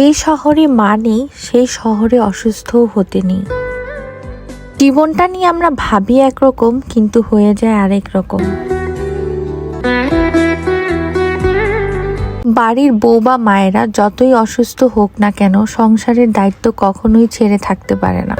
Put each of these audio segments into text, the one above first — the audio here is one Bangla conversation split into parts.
যেই শহরে মা নেই সেই শহরে অসুস্থও হতে নেই জীবনটা নিয়ে আমরা ভাবি একরকম, কিন্তু হয়ে যায় আরেক রকম। বাড়ির বউ বা মায়েরা যতই অসুস্থ হোক না কেন, সংসারের দায়িত্ব কখনোই ছেড়ে থাকতে পারে না।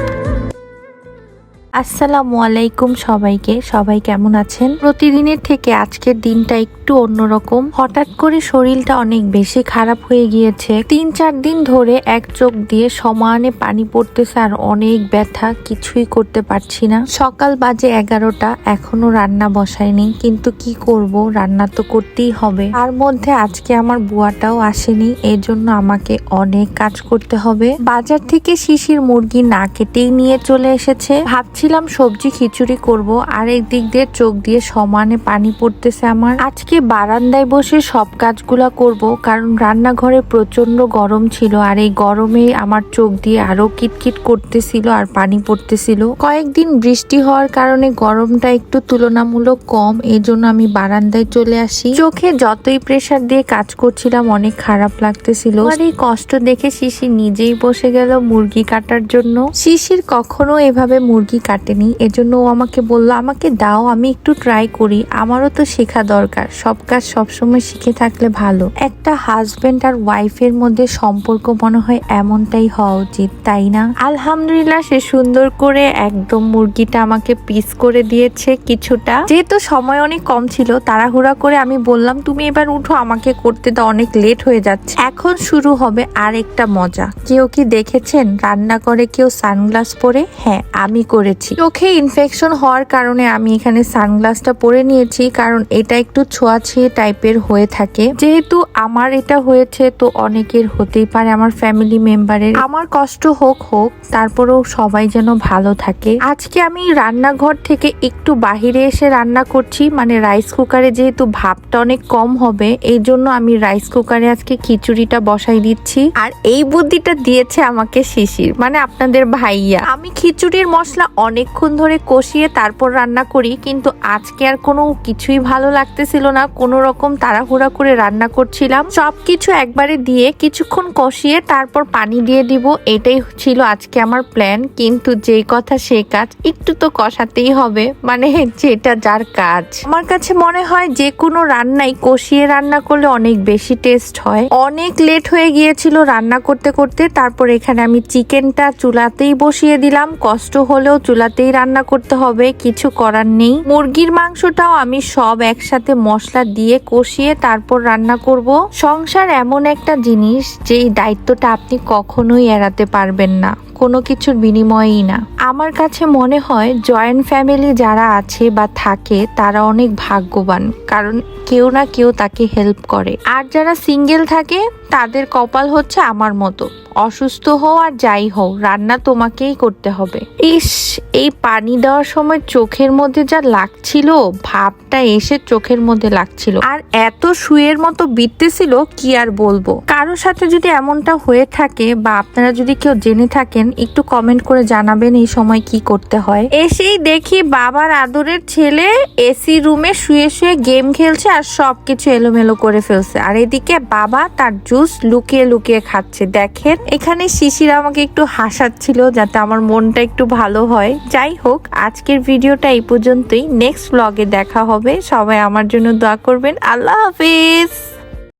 আসসালামু আলাইকুম সবাইকে। সবাই কেমন আছেন? প্রতিদিনের থেকে আজকের দিনটা একটু অন্যরকম। হঠাৎ করে শরীরটা অনেক বেশি খারাপ হয়ে গিয়েছে। তিন চার দিন ধরে এক চোখ দিয়ে সমানে পানি পড়তেছে আর অনেক ব্যথা, কিছুই করতে পারছি না। সকাল বাজে এগারোটা, এখনও রান্না বসায়নি। কিন্তু কি করব? রান্না তো করতেই হবে। তার মধ্যে আজকে আমার বুয়াটাও আসেনি। এর জন্য আমাকে অনেক কাজ করতে হবে। বাজার থেকে শিশির মুরগি না কেটেই নিয়ে চলে এসেছে। ভাবছিলাম সবজি খিচুড়ি করব। আর দিক দিয়ে চোখ দিয়ে সমানে পানি পড়তেছে আমার। আজকে বারান্দায় বসে সব কাজগুলা করব, কারণ রান্নাঘরে প্রচণ্ড গরম ছিল আর এই গরমে আমার চোখ দিয়ে আরও কিটকিট করতেছিল আর পানি পড়তেছিল। কয়েকদিন বৃষ্টি হওয়ার কারণে গরমটা একটু তুলনামূলক কম এই জন্য আমি বারান্দায় চলে আসি। চোখে যতই প্রেশার দিয়ে কাজ করছিলাম, অনেক খারাপ লাগতেছিল। আর এই কষ্ট দেখে শিশি নিজেই বসে গেল মুরগি কাটার জন্য। শিশির কখনো এভাবে মুরগি কাটেনি, এজন্য ও আমাকে বলল, আমাকে দাও, আমি একটু ট্রাই করি, আমারও তো শেখা দরকার। সব কাজ সবসময় শিখে থাকলে ভালো। একটা হাজবেন্ড আর ওয়াইফের মধ্যে সম্পর্ক মনে হয় এমনটাই হওয়া উচিত, তাই না? আলহামদুলিল্লাহ, সে সুন্দর করে একদম মুরগিটা আমাকে পিস করে দিয়েছে কিছুটা। যেহেতু সময় অনেক কম ছিল, তাড়াহুড়া করে আমি বললাম, তুমি এবার উঠো, আমাকে করতে তো অনেক লেট হয়ে যাচ্ছে। এখন শুরু হবে আর একটা মজা। কেউ কি দেখেছেন? রান্না করে কেউ সানগ্লাস পরে? হ্যাঁ আমি করেছি। চোখে ইনফেকশন হওয়ার কারণে আমি এখানে সানগ্লাসটা পরে নিয়েছি, কারণ এটা একটু ছোঁয়াছিয়ে টাইপের হয়ে থাকে। যেহেতু আমার এটা হয়েছে, তো অনেকের হতেই পারে আমার ফ্যামিলি মেম্বারের আমার কষ্ট হোক হোক, তারপরেও সবাই যেন ভালো থাকে। আজকে আমি রান্নাঘর থেকে একটু বাহিরে এসে রান্না করছি মানে রাইস কুকারে যেহেতু ভাপটা অনেক কম হবে, এই জন্য আমি রাইস কুকারে আজকে খিচুড়িটা বসাই দিচ্ছি। আর এই বুদ্ধিটা দিয়েছে আমাকে শিশির মানে আপনাদের ভাইয়া। আমি খিচুড়ির মশলা অনেকক্ষণ ধরে কষিয়ে তারপর রান্না করি, কিন্তু আজকে আর কোনো কিছুই ভালো লাগতেছিল না। কোনো রকম তাড়াহুড়া করে রান্না করছিলাম। সবকিছু একবারে দিয়ে কিছুক্ষণ কষিয়ে তারপর পানি দিয়ে দিব। এটাই ছিল আজকে আমার প্ল্যান কিন্তু যেই কথা সেই কাজ, একটু তো কষাতেই হবে। মানে যেটা যার কাজ। আমার কাছে মনে হয় যে কোনো রান্নাই কষিয়ে রান্না করলে অনেক বেশি টেস্ট হয়। অনেক লেট হয়ে গিয়েছিল রান্না করতে করতে, তারপর এখানে আমি চিকেনটা চুলাতেই বসিয়ে দিলাম। কষ্ট হলেও চুলাতেই রান্না করতে হবে, কিছু করার নেই। মুরগির মাংসটাও আমি সব একসাথে মশলা দিয়ে কষিয়ে তারপর রান্না করব। সংসার এমন একটা জিনিস যেই দায়িত্বটা আপনি কখনোই এড়াতে পারবেন না। কোনো কিছুর বিনিময়েই না। আমার কাছে মনে হয়, জয়েন্ট ফ্যামিলি যারা আছে বা থাকে, তারা অনেক ভাগ্যবান। কারণ কেউ না কেউ তাকে হেল্প করে। আর যারা সিঙ্গেল থাকে, তাদের কপাল হচ্ছে আমার মতো। অসুস্থ হও আর যাই হও, রান্না তোমাকেই করতে হবে। ইস, এই পানি দেওয়ার সময় চোখের মধ্যে যা লাগছিল, ভাবটা এসে চোখের মধ্যে লাগছিল। আর এত শুয়ের মতো বিততেছিল কি আর বলব? কারোর সাথে যদি এমনটা হয়ে থাকে বা আপনারা যদি কেউ জেনে থাকেন, একটু কমেন্ট করে জানাবেন এই সময় কি করতে হয়। এসেই দেখি বাবার আদরের ছেলে এসি রুমে শুয়ে শুয়ে গেম খেলছে আর সবকিছু এলোমেলো করে ফেলছে। আর এদিকে বাবা তার জুস লুকিয়ে লুকিয়ে খাচ্ছে। দেখেন, এখানে শিশির আমাকে একটু হাসাচ্ছিল যাতে আমার মনটা একটু ভালো হয়। যাই হোক, আজকের ভিডিওটা এই পর্যন্তই। নেক্সট ব্লগে দেখা হবে। সবাই আমার জন্য দোয়া করবেন। আল্লাহ হাফিজ!